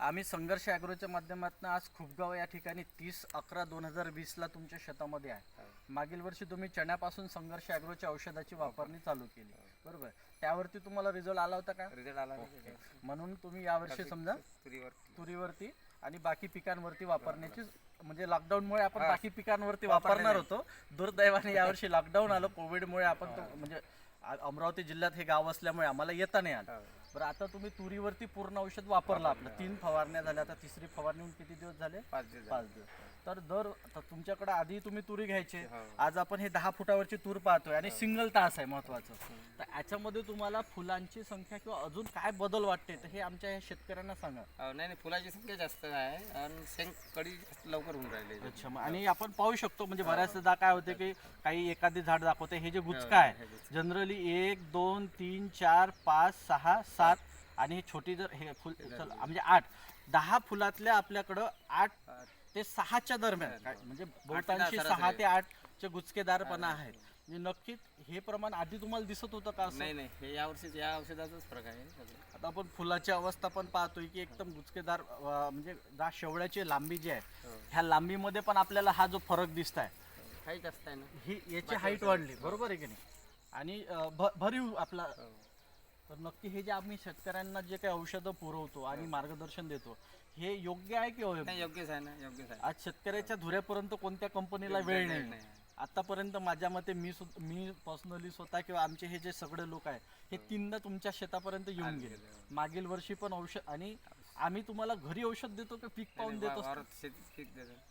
आम्ही संघर्ष ॲग्रोच्या माध्यमातून आज खुपगाव या ठिकाणी तीस अकरा दोन हजार वीसला तुमच्या शेतामध्ये आहे. मागील वर्षी तुम्ही चण्यापासून संघर्ष ॲग्रोच्या औषधाची वापरणी चालू केली. बरोबर. त्यावरती तुम्हाला रिझल्ट आला होता का? रिझल्ट आला म्हणून तुम्ही यावर्षी समजा तुरीवर तुरीवरती आणि बाकी पिकांवरती वापरण्याची म्हणजे लॉकडाऊनमुळे आपण बाकी पिकांवरती वापरणार होतो. दुर्दैवाने यावर्षी लॉकडाऊन आलं. कोविडमुळे आपण म्हणजे अमरावती जिल्ह्यात हे गाव असल्यामुळे आम्हाला येता नाही आलं. बरं आता तुम्ही तुरीवरती पूर्ण औषध वापरलं आपलं. तीन फवारण्या झाल्या आता तिसरी फवारणी होऊन किती दिवस झाले? पाच दिवस पाच दिवस. तर दर आता तुमच्याकडे आधी तुम्ही तुरी घ्यायचे. हो. आज आपण हे दहा फुटावरची तूर पाहतोय आणि सिंगल तास आहे महत्वाचं. तर याच्यामध्ये तुम्हाला फुलांची संख्या किंवा अजून काय बदल वाटते तर हे आमच्या ह्या शेतकऱ्यांना सांगा. नाही नाही फुलाची संख्या जास्त आहे. आणि शेंग कडी लवकर होऊन राहिले. अच्छा मग आणि आपण पाहू शकतो म्हणजे बऱ्याचदा काय होते की काही एखादी झाड दाखवते हे जे गुचका आहे. जनरली एक दोन तीन चार पाच सहा सात आणि हे छोटी जर हे फुल चल, म्हणजे आठ दहा फुलातल्या आपल्याकडं आठ ते सहाच्या दरम्यान काय म्हणजे बहुतांशी. सहा ते आठचे गुचकेदारपणा आहेत म्हणजे नक्कीच हे प्रमाण आधी तुम्हाला दिसत होतं का असं नाही नाही हे या वर्षी या औषधाचाच फरक आहे सगळं. आता आपण फुलाची अवस्था पण पाहतोय की एकदम गुचकेदार अं, म्हणजे जा शेवळ्याची लांबी जी आहे हो. ह्या लांबीमध्ये पण आपल्याला हा जो फरक दिसत आहे काही जास्त आहे ना ही याची हाईट वाढली बरोबर आहे की नाही आणि अं, भ- भरीव आपला हो. तर नक्की हे जे आम्ही शेतकऱ्यांना जे काही औषधं पुरवतो आणि मार्गदर्शन देतो हे योग्य आहे की अयोग्य? नाही योग्यच आहे ना योग्यच आहे. आज शेतकऱ्याच्या धुऱ्यापर्यंत कोणत्या कंपनीला वेळ नाही नाही. आतापर्यंत माझ्या मते मी मी पर्सनली स्वतः किंवा आमचे हे जे सगळे लोक आहे हे तीनदा तुमच्या शेतापर्यंत येऊन गेले. मागील वर्षी पण औषध आणि आम्ही तुम्हाला घरी औषध देतो की पीक पाहून देतो पीक.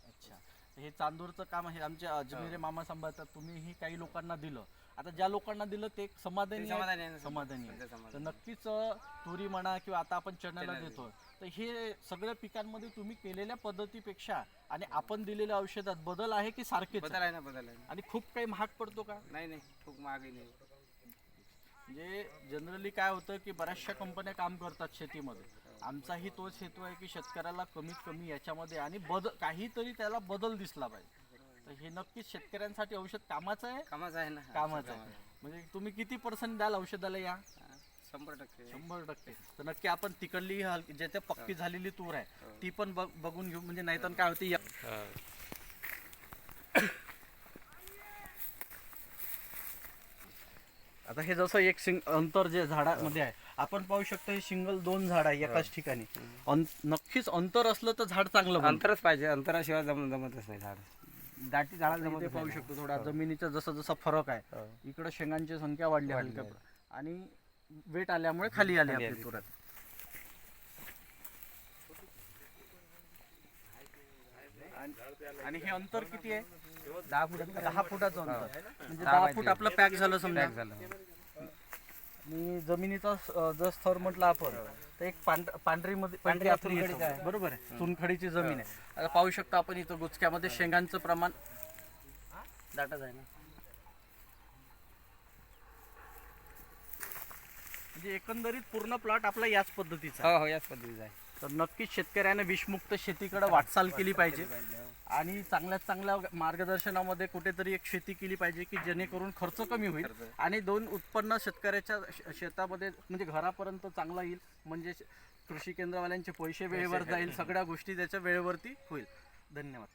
अच्छा हे चांदूरचं काम आहे आमचे अजमेरे मामा सांभाळतात तुम्हीही काही लोकांना दिलं आता ज्या लोकांना दिलं ते एक समाधानी आहे, समाधानी आहे ना, समाधानी आहे. सध्या समाधानी. तर नक्कीच अं, तुरी म्हणा किंवा आता आपण चण्याला देतो तर हे सगळ्या पिकांमध्ये तुम्ही केलेल्या पद्धतीपेक्षा आणि आपण दिलेल्या औषधात बदल आहे की सारखेच? बदल आहे ना बदल आहे ना. आणि खूप काही महाग पडतो का नाही नाही खूप महागही नाही म्हणजे जनरली काय होतं की बऱ्याचशा कंपन्या काम करतात शेतीमध्ये आमचाही तोच हेतू आहे की शेतकऱ्याला कमीत कमी याच्यामध्ये आणि बदल काहीतरी त्याला बदल दिसला पाहिजे. तर हे नक्कीच शेतकऱ्यांसाठी औषध कामाचं आहे. कामाच आहे ना. कामाचं आहे. म्हणजे तुम्ही किती पर्सेंट द्याल औषधाला या? हा, शंभर टक्के. शंभर टक्के. तर नक्की आपण तिकडली ही हलकी जेथे पक्की झालेली तूर आहे ती पण बघ- बघून घेऊ. म्हणजे नाहीतर काय होते या- आता हे जसं एक सिंग अंतर जे झाडामध्ये आहे आपण पाहू शकतो हे सिंगल दोन झाड आहे एकाच ठिकाणी. अं- नक्कीच अंतर असलं तर झाड चांगलं बनतं. अंतरच पाहिजे अंतराशिवाय जम जमतच नाही झाड. दाटी झाडाला इथे जमत पाहू शकतो थोडा जमिनीचा जसा जसा फरक आहे. इकडे शेंगांची संख्या वाढली हलक्या आणि वेट आल्यामुळे खाली आली आपली तुरंत आणि- आणि हे अंतर किती आहे? दहा फुट दहा फुटाचं अंतर. म्हणजे दहा फूट आपलं पॅक झालं समजा. झालं. आणि जमिनीचा स- जर स्तर म्हटलं आपण तर एक पांढ पांढरी मध्ये पांढरी आपली येतो. बरोबर आहे. चुनखडीची जमीन आहे. आता पाहू शकतो आपण इथं गुचक्यामध्ये शेंगांचं प्रमाण. दाटच आहे ना? म्हणजे एकंदरीत पूर्ण प्लॉट आपला याच पद्धतीचा. हो हो याच पद्धतीचं आहे. तर नक्कीच शेतकऱ्याने विषमुक्त शेतीकडे वाटचाल केली पाहिजे. आणि चांगल्यात चांगल्या मार्गदर्शनामध्ये कुठेतरी एक शेती केली पाहिजे की जेणेकरून खर्च कमी होईल आणि दोन उत्पन्न शेतकऱ्याच्या शेतामध्ये म्हणजे घरापर्यंत चांगला येईल. म्हणजे कृषी केंद्रवाल्यांचे पैसे वेळेवर जाईल. सगळ्या गोष्टी त्याच्या वेळेवरती होईल. धन्यवाद.